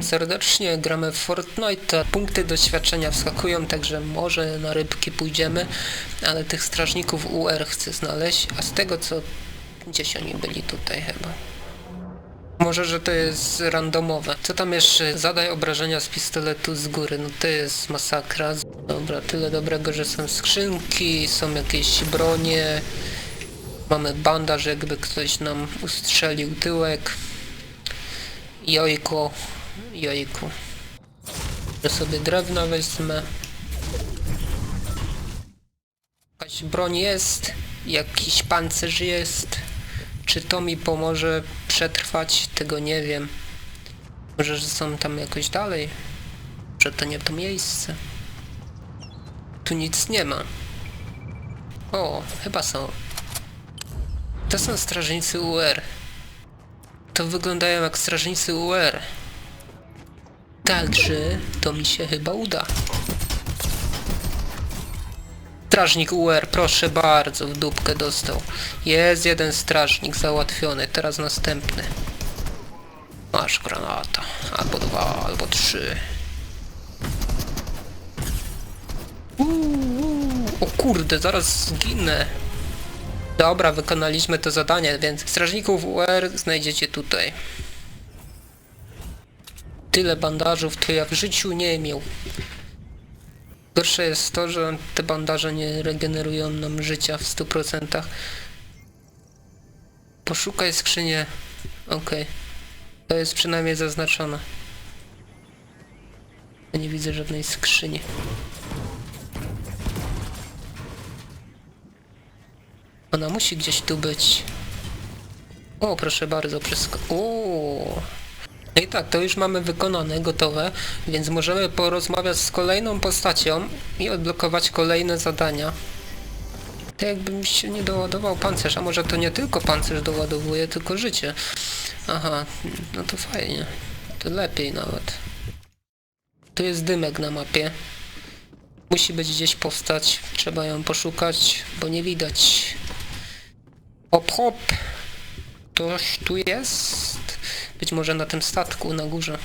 Witam serdecznie, gramy w Fortnite. Punkty doświadczenia wskakują, także może na rybki pójdziemy, ale tych strażników UR chcę znaleźć, a z tego co... Gdzieś oni byli tutaj chyba. Może, że to jest randomowe. Co tam jeszcze? Zadaj obrażenia z pistoletu z góry. No to jest masakra. Dobra, tyle dobrego, że są skrzynki, są jakieś bronie. Mamy bandaż, jakby ktoś nam ustrzelił tyłek. Jojku, jojku. Że sobie drewno wezmę. Jakaś broń jest, jakiś pancerz jest. Czy to mi pomoże przetrwać? Tego nie wiem. Może, że są tam jakoś dalej? Że to nie to miejsce. Tu nic nie ma. O, chyba są. To są strażnicy UR. To wyglądają jak strażnicy UR. Także to mi się chyba uda. Strażnik UR, proszę bardzo, w dupkę dostał. Jest jeden strażnik załatwiony, teraz następny. Masz granata. Albo dwa, albo trzy. Uuu, o kurde, zaraz zginę. Dobra, wykonaliśmy to zadanie, więc strażników UR znajdziecie tutaj. Tyle bandażów to ja w życiu nie miał. Gorsze jest to, że te bandaże nie regenerują nam życia w 100%. Poszukaj skrzynię. Okej. To jest przynajmniej zaznaczone. Ja nie widzę żadnej skrzyni. Ona musi gdzieś tu być. O, proszę bardzo, wszystko. O. No i tak, to już mamy wykonane, gotowe, więc możemy porozmawiać z kolejną postacią i odblokować kolejne zadania. To jakby mi się nie doładował pancerz, a może to nie tylko pancerz doładowuje, tylko życie. Aha, no to fajnie. To lepiej nawet. Tu jest dymek na mapie. Musi być gdzieś powstać, trzeba ją poszukać, bo nie widać. Hop hop. Ktoś tu jest? Być może na tym statku na górze.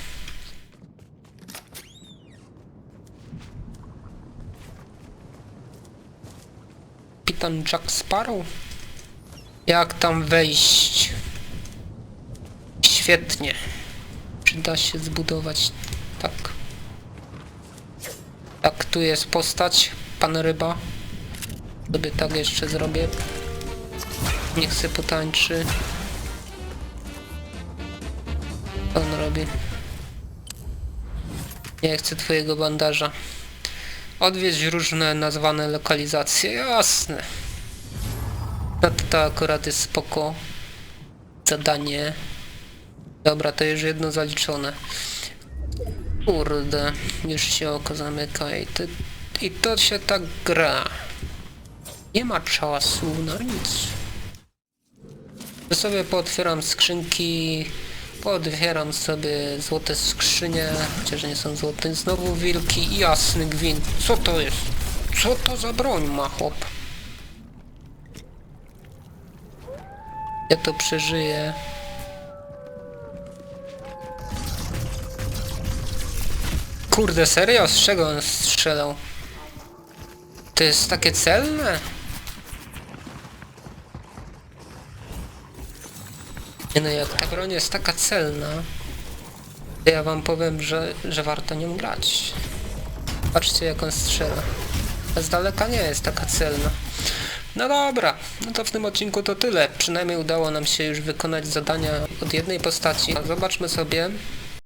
Kapitan Jack Sparrow? Jak tam wejść? Świetnie. Czy da się zbudować? Tak. Tak, tu jest postać. Pan ryba. Sobie tak jeszcze zrobię. Niech se potańczy. On robi? Nie chcę twojego bandaża. Odwieźć różne nazwane lokalizacje. Jasne. No to, to akurat jest spoko. Zadanie. Dobra, to już jedno zaliczone. Kurde, już się oko zamyka i to, i to się tak gra. Nie ma czasu na nic. To sobie pootwieram skrzynki, pootwieram sobie złote skrzynie, chociaż nie są złote, znowu wilki i jasny gwint. Co to jest? Co to za broń ma chłop? Ja to przeżyję. Kurde, serio? Z czego on strzelał? To jest takie celne? Nie no, jak ta broń jest taka celna, to ja wam powiem, że, że warto nią grać. Patrzcie jak on strzela. A z daleka nie jest taka celna. No dobra, no to w tym odcinku to tyle. Przynajmniej udało nam się już wykonać zadania od jednej postaci. Zobaczmy sobie,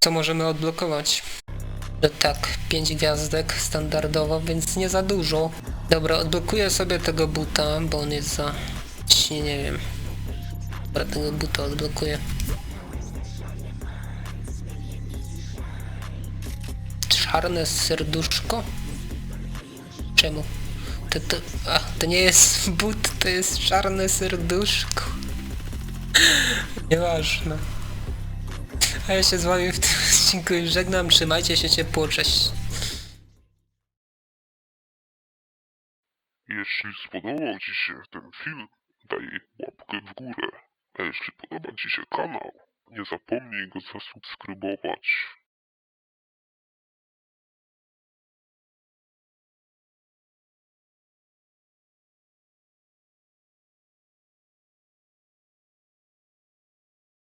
co możemy odblokować. Że tak, 5 gwiazdek standardowo, więc nie za dużo. Dobra, odblokuję sobie tego buta, bo on jest za... Nie wiem. Dobra, tego buta odblokuję. Czarne serduszko? Czemu? To, to, a, to nie jest but, to jest czarne serduszko. Nieważne. A ja się z wami w tym odcinku żegnam. Trzymajcie się ciepło, cześć. Jeśli spodobał Ci się ten film, daj łapkę w górę. Jeśli podoba Ci się kanał, nie zapomnij go zasubskrybować.